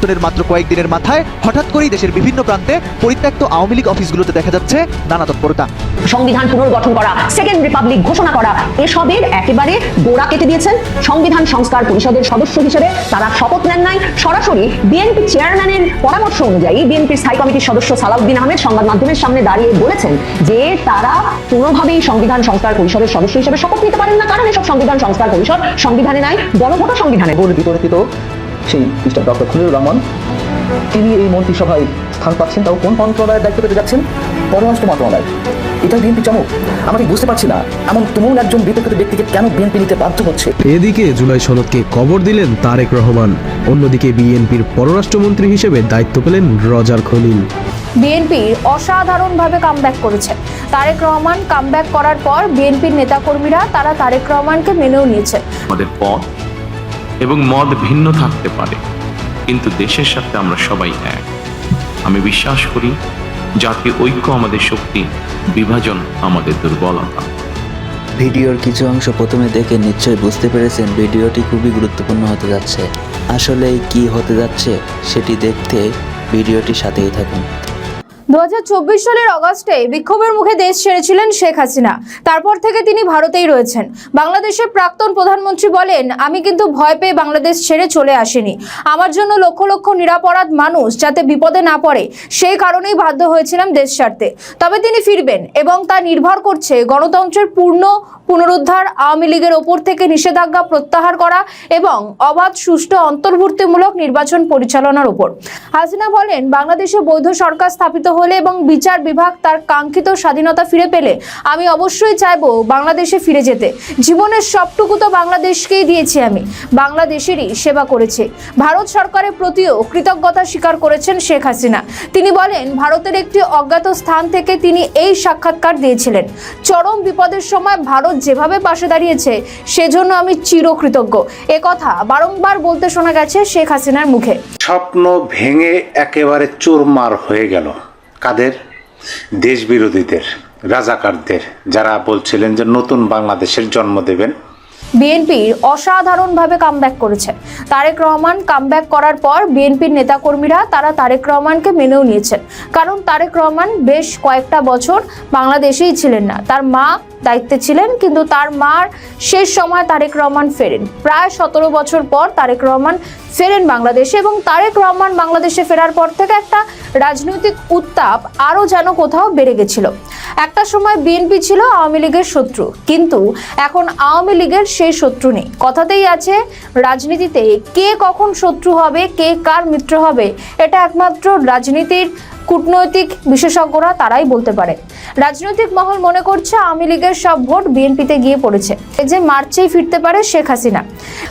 পরিবর্তনের মাত্র কয়েকদিনের মাথায় হঠাৎ করেই দেশের বিভিন্ন প্রান্তে পরিত্যক্ত আওয়ামী লীগ অফিসগুলোতে দেখা যাচ্ছে নানা তৎপরতা। সংবিধান পুনর্গঠন করা সেকেন্ড রিপাবলিক ঘোষণা করা এসবের একেবারে গোড়া কেটে দিয়েছেন সংবিধান সংস্কার পরিষদের সদস্য হিসেবে। তারা শপথ নেন নাই। সরাসরি বিএনপি চেয়ারম্যানের পরামর্শ অনুযায়ী বিএনপির স্থায়ী কমিটির সদস্য সালাউদ্দিন আহমেদ সংবাদ মাধ্যমের সামনে দাঁড়িয়ে বলেছেন যে তারা কোনোভাবেই সংবিধান সংস্কার পরিষদের সদস্য হিসেবে শপথ নিতে পারেন না। কারণ এসব সংবিধান সংস্কার পরিষদ সংবিধানে নাই গণভোট সংবিধানে। বিপরীত সেই মিস্টার ডক্টর খলিলুর রহমান। তিনি এই মন্ত্রিসভায় স্থান পাচ্ছেন তাও কোন মন্ত্রণালয়ের দায়িত্ব পেতে যাচ্ছেন? পররাষ্ট্র মন্ত্রণালয়। এটা বিএনপি চমক। আমরা বুঝতে পারছি না এমন তুমুল একজন বিতর্কিত ব্যক্তিকে কেন বিএনপি নিতে বাধ্য হচ্ছে? এদিকে জুলাই সনদকে কবর দিলেন তারেক রহমান। অন্যদিকে বিএনপির পররাষ্ট্রমন্ত্রী হিসেবে দায়িত্ব পেলেন রজার খলিল। বিএনপি অসাধারণভাবে কামব্যাক করেছে। তারেক রহমান কামব্যাক করার পর বিএনপির নেতাকর্মীরা তারা তারেক রহমানকে মেনেও নিয়েছে। আমাদের পথ এবং মত ভিন্ন থাকতে পারে, কিন্তু দেশের সাথে আমরা সবাই এক। আমি বিশ্বাস করি জাতীয় ঐক্য আমাদের শক্তি, বিভাজন আমাদের দুর্বলতা। ভিডিওর কিছু অংশ প্রথমে দেখে নিশ্চয়ই বুঝতে পেরেছেন ভিডিওটি খুবই গুরুত্বপূর্ণ হতে যাচ্ছে। আসলে কি হতে যাচ্ছে, সেটি দেখতে ভিডিওটি সাথেই থাকুন। দু হাজার চব্বিশ সালের অগস্টে বিক্ষোভের মুখে দেশ ছেড়েছিলেন শেখ হাসিনা। তারপর থেকে তিনি ভারতেই রয়েছেন। বাংলাদেশের প্রাক্তন প্রধানমন্ত্রী বলেন, আমি কিন্তু ভয় পেয়ে বাংলাদেশ ছেড়ে চলে আসিনি। আমার জন্য লক্ষ লক্ষ নিরাপরাধ মানুষ যাতে বিপদে না পড়ে, সেই কারণেই বাধ্য হয়েছিলাম দেশ ছাড়তে। তবে তিনি ফিরবেন এবং তা নির্ভর করছে গণতন্ত্রের পূর্ণ পুনরুদ্ধার, আওয়ামী লীগের ওপর থেকে নিষেধাজ্ঞা প্রত্যাহার করা এবং অবাধ, সুষ্ঠু, অন্তর্ভুক্তিমূলক নির্বাচন পরিচালনার উপর হাসিনা বলেন, বাংলাদেশে বৈধ সরকার স্থাপিত হলে এবং বিচার বিভাগ তার কাঙ্ক্ষিত স্বাধীনতা ফিরে পেলে আমি অবশ্যই চাইব বাংলাদেশে ফিরে যেতে। জীবনের সবটুকু তো বাংলাদেশকেই দিয়েছি আমি। বাংলাদেশেরই সেবা করেছে। ভারত সরকারের প্রতিও কৃতজ্ঞতা স্বীকার করেছেন শেখ হাসিনা। তিনি বলেন, ভারতের একটি অজ্ঞাত স্থান থেকে তিনি এই সাক্ষাৎকার দিয়েছিলেন। চরম বিপদের সময় ভারত যেভাবে পাশে দাঁড়িয়েছে সেজন্য আমি চিরকৃতজ্ঞ। এ কথা বারংবার বলতে শোনা গেছে শেখ হাসিনার মুখে। স্বপ্ন ভেঙে একেবারে চোরমার হয়ে গেল কাদের? দেশ বিরোধীদের রাজাকারদের যারা বলছিলেন যে নতুন বাংলাদেশের জন্ম দেবেন। বিএনপির অসাধারণভাবে কামব্যাক করেছে। তারেক রহমান কামব্যাক করার পর বিএনপির নেতাকর্মীরা তারা তারেক রহমানকে মেনেও নিয়েছেন। কারণ তারেক রহমান বেশ কয়েকটা বছর বাংলাদেশেই ছিলেন না। তার মা দায়িত্বে ছিলেন, কিন্তু তার মার শেষ সময় তারেক রহমান ফেরেন। প্রায় সতেরো বছর পর তারেক রহমান ফেরেন বাংলাদেশে এবং তারেক রহমান বাংলাদেশে ফেরার পর থেকে একটা রাজনৈতিক উত্তাপ আরও যেন কোথাও বেড়ে গেছিল। একটা সময় বিএনপি ছিল আওয়ামী লীগের শত্রু, কিন্তু এখন আওয়ামী লীগের সেই শত্রু নেই। কথাতেই আছে, রাজনীতিতে কে কখন শত্রু হবে, কে কার মিত্র হবে, এটা একমাত্র রাজনীতির কূটনৈতিক বিশেষজ্ঞরা তারাই বলতে পারে। রাজনৈতিক মহল মনে করছে আওয়ামী লীগের সব ভোট বিএনপিতে গিয়ে পড়েছে। যে মার্চেই ফিরতে পারে শেখ হাসিনা।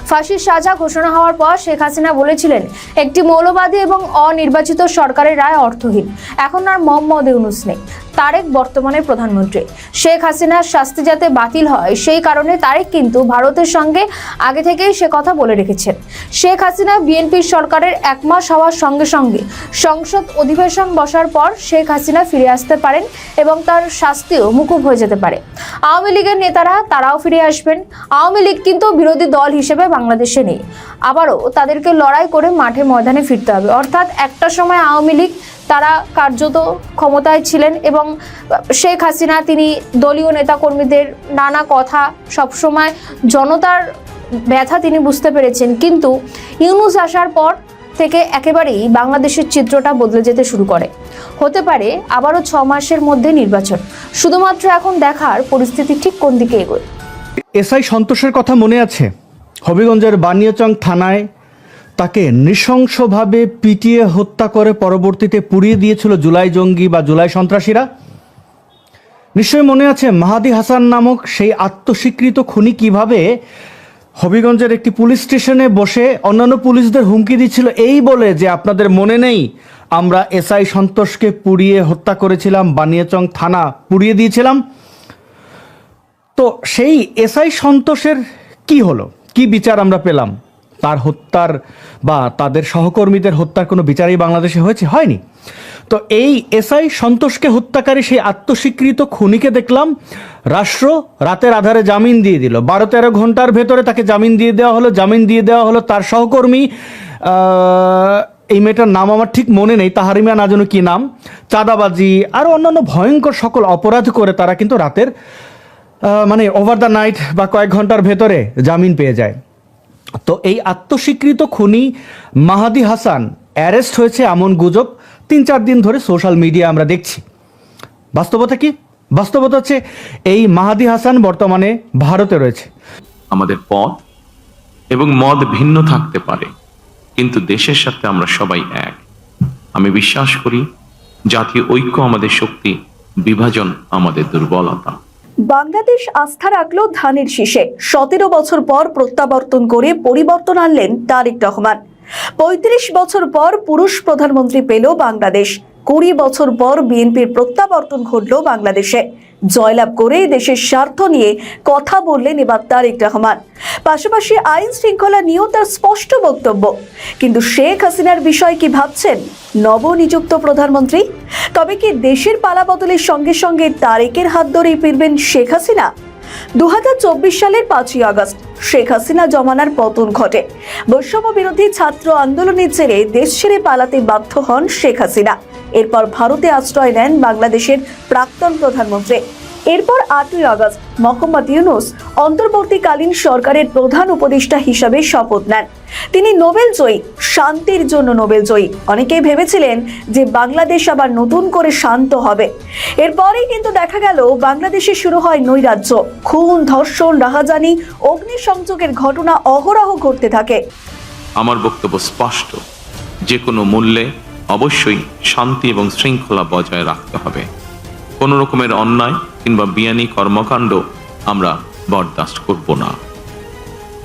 ফাঁসির সাজা ঘোষণা হওয়ার পর শেখ হাসিনা বলেছিলেন, একটি মৌলবাদী এবং অনির্বাচিত সরকারের রায় অর্থহীন। এখন আর মোহাম্মদ ইউনুস নেই। তারেক বর্তমানে প্রধানমন্ত্রী। শেখ হাসিনার শাস্তি যাতে বাতিল হয়, সেই কারণে তারেক কিন্তু ভারতের সঙ্গে আগে থেকেই সে কথা বলে রেখেছেন। শেখ হাসিনা বিএনপির সরকারের এক মাস হওয়ার সঙ্গে সঙ্গে সংসদ অধিবেশন বসার পর শেখ হাসিনা ফিরে আসতে পারেন এবং তার শাস্তিও মুকুব হয়ে যেতে পারে। আওয়ামী লীগের নেতারা তারাও ফিরে আসবেন। আওয়ামী লীগ কিন্তু বিরোধী দল হিসেবে বাংলাদেশে নেই। আবারও তাদেরকে লড়াই করে মাঠে ময়দানে ফিরতে হবে। অর্থাৎ একটা সময় আওয়ামী লীগ তারা কার্যত ক্ষমতায় ছিলেন এবং শেখ হাসিনা, তিনি দলীয় নেতাকর্মীদের নানা কথা সবসময় জনতার ব্যথা তিনি বুঝতে পেরেছেন। কিন্তু ইউনুস আসার পর থেকে একেবারেই বাংলাদেশের চিত্রটা বদলে যেতে শুরু করে। হতে পারে আবারও ছ মাসের মধ্যে নির্বাচন। শুধুমাত্র এখন দেখার পরিস্থিতি ঠিক কোন দিকে এগোয়? এসআই সন্তোষের কথা মনে আছে? হবিগঞ্জের বানিয়াচং থানায় তাকে নৃশংসভাবে পিটিয়ে হত্যা করে পরবর্তীতে পুড়িয়ে দিয়েছিল জুলাই জঙ্গি বা জুলাই সন্ত্রাসীরা। নিশ্চয়ই মনে আছে, মাহাদি হাসান নামক সেই আত্মস্বীকৃত খুনি কীভাবে হবিগঞ্জের একটি পুলিশ স্টেশনে বসে অন্যান্য পুলিশদের হুমকি দিচ্ছিল এই বলে যে আপনাদের মনে নেই। আমরা এসআই সন্তোষকে পুড়িয়ে হত্যা করেছিলাম, বানিয়াচং থানা পুড়িয়ে দিয়েছিলাম। তো সেই এসআই সন্তোষের কি হলো? কি বিচার আমরা পেলাম? তার হত্যার বা তাদের সহকর্মীদের হত্যার কোনো বিচারই বাংলাদেশে হয়েছে? হয়নি। তো এই এসআই সন্তোষকে হত্যাকারী সেই আত্মস্বীকৃত খুনিকে দেখলাম, রাষ্ট্র রাতের আধারে জামিন দিয়ে দিল। বারো তেরো ঘণ্টার ভেতরে তাকে জামিন দিয়ে দেওয়া হলো, জামিন দিয়ে দেওয়া হলো তার সহকর্মী। এই মেয়েটার নাম আমার ঠিক মনে নেই তাহারিমিয়া না যেন কি নাম। চাঁদাবাজি, আর অন্যান্য ভয়ঙ্কর সকল অপরাধ করে তারা কিন্তু রাতের মানে ওভার দ্য নাইট বা কয়েক ঘণ্টার ভেতরে জামিন পেয়ে যায়। তো এই আত্মস্বীকৃত খুনি মাহাদি হাসান অ্যারেস্ট হয়েছে এমন গুজব তিন চার দিন ধরে সোশ্যাল মিডিয়া আমরা দেখছি। বাস্তবতা কি? বাস্তবতা হচ্ছে এই মাহাদি হাসান বর্তমানে ভারতে রয়েছে। আমাদের পথ এবং মত ভিন্ন থাকতে পারে, কিন্তু দেশের সাথে আমরা সবাই এক। আমি বিশ্বাস করি জাতীয় ঐক্য আমাদের শক্তি, বিভাজন আমাদের দুর্বলতা। বাংলাদেশ আস্থা রাখল ধানের শীষে। সতেরো বছর পর প্রত্যাবর্তন করে পরিবর্তন আনলেন তারেক রহমান। পঁয়ত্রিশ বছর পর পুরুষ প্রধানমন্ত্রী পেল বাংলাদেশ। কুড়ি বছর পর বিএনপির প্রত্যাবর্তন ঘটল বাংলাদেশে। জয়লাভ করে দেশের স্বার্থ নিয়ে কথা বললেন এবার তারেক রহমান। পাশাপাশি আইন শৃঙ্খলা নিয়েও তার স্পষ্ট বক্তব্য। কিন্তু শেখ হাসিনার বিষয় কি ভাবছেন? নবনিযুক্ত প্রধানমন্ত্রী তবে কি দেশের পালা বদলের সঙ্গে সঙ্গে তারেকের হাত ধরেই ফিরবেন শেখ হাসিনা? দু হাজার চব্বিশ সালের পাঁচই আগস্ট শেখ হাসিনা জমানার পতন ঘটে। বৈষম্য বিরোধী ছাত্র আন্দোলনের জেরে দেশ ছেড়ে পালাতে বাধ্য হন শেখ হাসিনা। এরপর ভারতে আশ্রয় নেন বাংলাদেশের প্রাক্তন প্রধানমন্ত্রী। এরপর আটই আগস্ট মোহাম্মদ ইউনুস অন্তর্বর্তীকালীন সরকারের প্রধান উপদেষ্টা হিসাবে শপথ নেন। তিনি নোবেল জয়ী, শান্তির জন্য নোবেল জয়ী। অনেকেই ভেবেছিলেন যে বাংলাদেশ আবার নতুন করে শান্ত হবে। এরপরেই কিন্তু দেখা গেল, বাংলাদেশে শুরু হয় নৈরাজ্য। খুন, ধর্ষণ, রাহাজানি, অগ্নিসংযোগের ঘটনা অহরহ ঘটতে থাকে। আমার বক্তব্য স্পষ্ট। যে কোনো মূল্যে অবশ্যই শান্তি এবং শৃঙ্খলা বজায় রাখতে হবে। কোনো রকমের অন্যায় কিংবা বিয়ানি কর্মকাণ্ড আমরা বরদাস্ত করব না।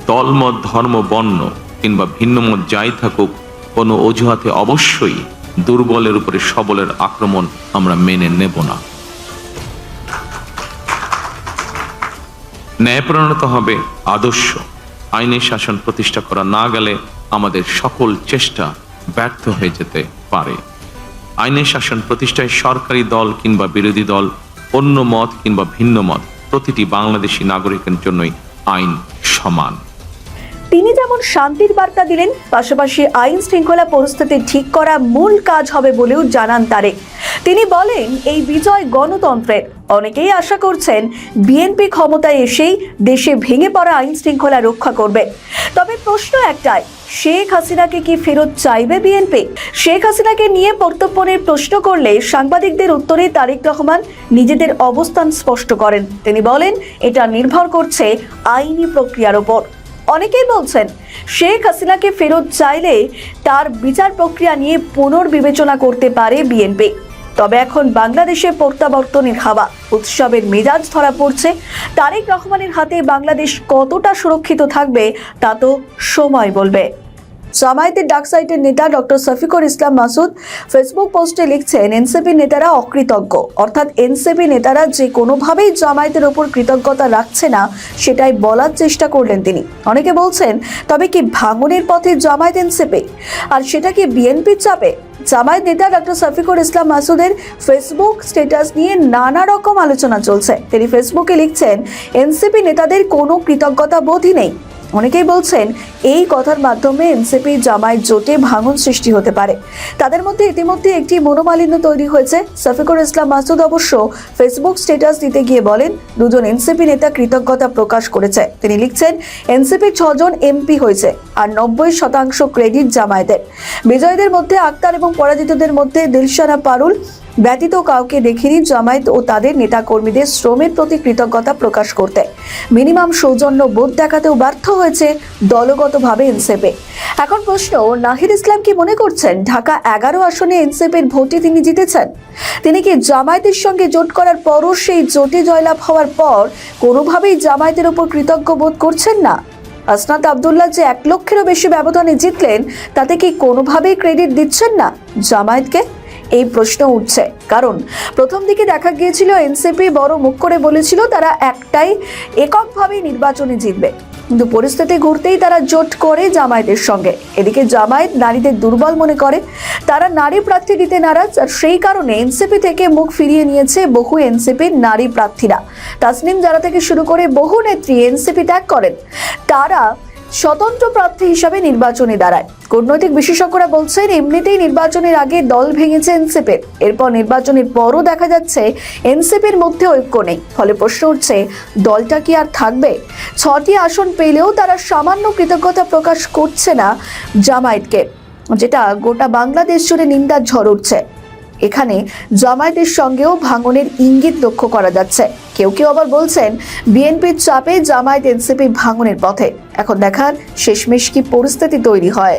দলমত ধর্ম, বর্ণ কিংবা ভিন্নমত যাই থাকুক, কোনো অজুহাতে অবশ্যই দুর্বলের উপরে সবলের আক্রমণ আমরা মেনে নেব না। ন্যায়প্রণতা হবে আদর্শ। আইনের শাসন প্রতিষ্ঠা করা না গেলে আমাদের সকল চেষ্টা ব্যর্থ হয়ে যেতে পারে। আইনের শাসন প্রতিষ্ঠায় সরকারি দল কিংবা বিরোধী দল, অন্য মত কিংবা ভিন্ন মত, প্রতিটি বাংলাদেশি নাগরিকের জন্যই আইন সমান। তিনি যেমন শান্তির বার্তা দিলেন, পাশাপাশি আইন শৃঙ্খলা পরিস্থিতি ঠিক করা মূল কাজ হবে বলেও জানান তারেক। তিনি বলেন, এই বিজয় গণতন্ত্রের। অনেকেই আশা করছেন, বিএনপি ক্ষমতায় এসেই দেশে ভেঙে পড়া আইন শৃঙ্খলা রক্ষা করবে। তবে প্রশ্ন একটাই, শেখ হাসিনাকে কি ফেরত চাইবে বিএনপি? শেখ হাসিনাকে নিয়ে প্রত্যর্পণের প্রশ্ন করলে সাংবাদিকদের উত্তরে তারেক রহমান নিজেদের অবস্থান স্পষ্ট করেন। তিনি বলেন, এটা নির্ভর করছে আইনি প্রক্রিয়ার ওপর অনেকেই বলছেন, শেখ হাসিনাকে ফেরত চাইলে তার বিচার প্রক্রিয়া নিয়ে পুনর্বিবেচনা করতে পারে বিএনপি। তবে এখন বাংলাদেশে প্রত্যাবর্তনের হাওয়া। উৎসবের মেজাজ ধরা পড়ছে। তারেক রহমানের হাতে বাংলাদেশ কতটা সুরক্ষিত থাকবে, তা তো সময় বলবে। জামায়াতের ডাক সাইটের নেতা ডক্টর শফিকুর ইসলাম মাসুদ ফেসবুক পোস্টে লিখছেন, এনসিপি নেতারা অকৃতজ্ঞ। অর্থাৎ এনসিপি নেতারা যে কোনোভাবেই জামায়াতের ওপর কৃতজ্ঞতা রাখছে না, সেটাই বলার চেষ্টা করলেন তিনি। অনেকে বলছেন, তবে কি ভাঙনের পথে জামায়াত এনসিপি? আর সেটা কি বিএনপির চাপে? জামায়াত নেতা ডক্টর শফিকুর ইসলাম মাসুদের ফেসবুক স্ট্যাটাস নিয়ে নানা রকম আলোচনা চলছে। তিনি ফেসবুকে লিখছেন, এনসিপি নেতাদের কোনো কৃতজ্ঞতা বোধই নেই। অনেকেই বলছেন এই কথার মাধ্যমে এনসিপি জামায়াত জোটে ভাঙন সৃষ্টি হতে পারে। তাদের মধ্যে ইতিমধ্যে একটি মনোমালিন্য তৈরি হয়েছে। শফিকুর ইসলাম মাসুদ অবশ্য ফেসবুক স্ট্যাটাস দিতে গিয়ে বলেন, দুজন এনসিপি নেতা কৃতজ্ঞতা প্রকাশ করেছে। তিনি লিখছেন, এনসিপির ছজন এমপি হয়েছে আর নব্বই শতাংশ ক্রেডিট জামায়াতের। বিজয়ীদের মধ্যে আক্তার এবং পরাজিতদের মধ্যে দিলশানা পারুল ব্যতীত কাউকে দেখিনি জামায়াত ও তাদের নেতাকর্মীদের শ্রমের প্রতি কৃতজ্ঞতা প্রকাশ করতে। মিনিমাম সৌজন্য বোধ দেখাতেও ব্যর্থ হয়েছে দলগতভাবে এনসেপে। এখন প্রশ্ন নাহির ইসলাম কি মনে করছেন, ঢাকা এগারো আসনে এনসেপের ভোটে তিনি জিতেছেন? তিনি কি জামায়াতের সঙ্গে জোট করার পরও সেই জোটে জয়লাভ হওয়ার পর কোনোভাবেই জামায়াতের ওপর কৃতজ্ঞ বোধ করছেন না? আসনাত আবদুল্লাহ যে এক লক্ষেরও বেশি ব্যবধানে জিতলেন, তাতে কি কোনোভাবেই ক্রেডিট দিচ্ছেন না জামায়াতকে? এই প্রশ্ন উঠছে। কারণ প্রথম দিকে দেখা গিয়েছিল এনসিপি বড় মুখ করে বলেছিল তারা একটাই এককভাবেই নির্বাচনে জিতবে। কিন্তু পরিস্থিতি ঘুরতেই তারা জোট করে জামায়াতের সঙ্গে। এদিকে জামায়াত নারীদের দুর্বল মনে করে। তারা নারী প্রার্থী দিতে নারাজ। আর সেই কারণে এনসিপি থেকে মুখ ফিরিয়ে নিয়েছে বহু এনসিপির নারী প্রার্থীরা। তাসনিম যারা থেকে শুরু করে বহু নেত্রী এনসিপি ত্যাগ করেন। তারা স্বতন্ত্র প্রার্থী হিসাবে নির্বাচনে দাঁড়ায়। কূটনৈতিক বিশেষজ্ঞরা বলছেন, এমনিতেই নির্বাচনের আগে দল ভেঙেছে এনসিপির। এরপর নির্বাচনের পরও দেখা যাচ্ছে, এনসিপির মধ্যে ঐক্য নেই। ফলে প্রশ্ন উঠছে, দলটা কি আর থাকবে? ছটি আসন পেলেও তারা সামান্য কৃতজ্ঞতা প্রকাশ করছে না জামায়াতকে, যেটা গোটা বাংলাদেশ জুড়ে নিন্দার ঝড় উঠছে। এখানে জামায়াতের সঙ্গেও ভাঙনের ইঙ্গিত লক্ষ্য করা যাচ্ছে। কেউ কেউ আবার বলছেন, বিএনপির চাপে জামায়াত এনসিপি ভাঙনের পথে। এখন দেখার শেষমেশ কি পরিস্থিতি তৈরি হয়।